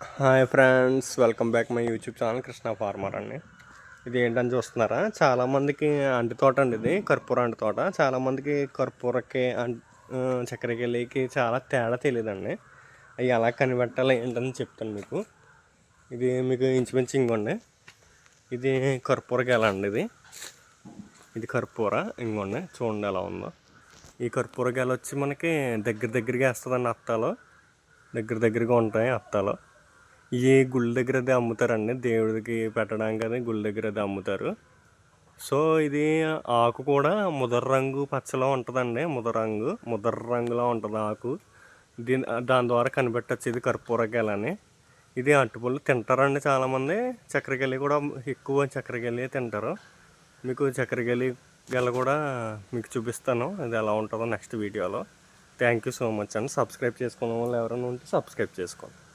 Hi friends welcome back my YouTube channel Krishna farmer అండి. ఇది ఏంటని చూస్తున్నారా? చాలామందికి అంటి తోట అండి ఇది కర్పూర అంటి తోట. చాలామందికి కర్పూరకి చక్కెరకెళ్ళికి చాలా తేడా తెలియదండి అవి ఎలా కనిపెట్టాలి ఏంటని చెప్తాను మీకు. ఇది మీకు ఇంచుమించు ఇంకోండి ఇది కర్పూర అండి ఇది. ఇది కర్పూర ఇంకోండి చూడండి ఎలా ఉందో. ఈ కర్పూర గెల వచ్చి మనకి దగ్గర దగ్గరగా వేస్తుందండి అత్తాలో. దగ్గర దగ్గరగా ఉంటాయి అత్తాలో. ఈ గుళ్ళ దగ్గర అది అమ్ముతారండి. దేవుడికి పెట్టడానికి అది గుళ్ళ దగ్గర అది అమ్ముతారు. సో ఇది ఆకు కూడా ముదర రంగు పచ్చలో ఉంటుందండి. ముదర రంగు ముదర రంగులో ఉంటుంది ఆకు. దీని దాని ద్వారా కనిపెట్టచ్చు ఇది కర్పూర ఇది అరటిపళ్ళు తింటారండి చాలామంది. చక్కెరకెళ్ళి కూడా ఎక్కువ చక్కెరకెళ్ళి తింటారు. మీకు చక్కెరకెళ్ళి గెల కూడా మీకు చూపిస్తాను. అది ఎలా ఉంటుందో నెక్స్ట్ వీడియోలో. థ్యాంక్ యూ సో మచ్ అండి. సబ్స్క్రైబ్ చేసుకున్న వాళ్ళు ఎవరైనా ఉంటే సబ్స్క్రైబ్ చేసుకోండి.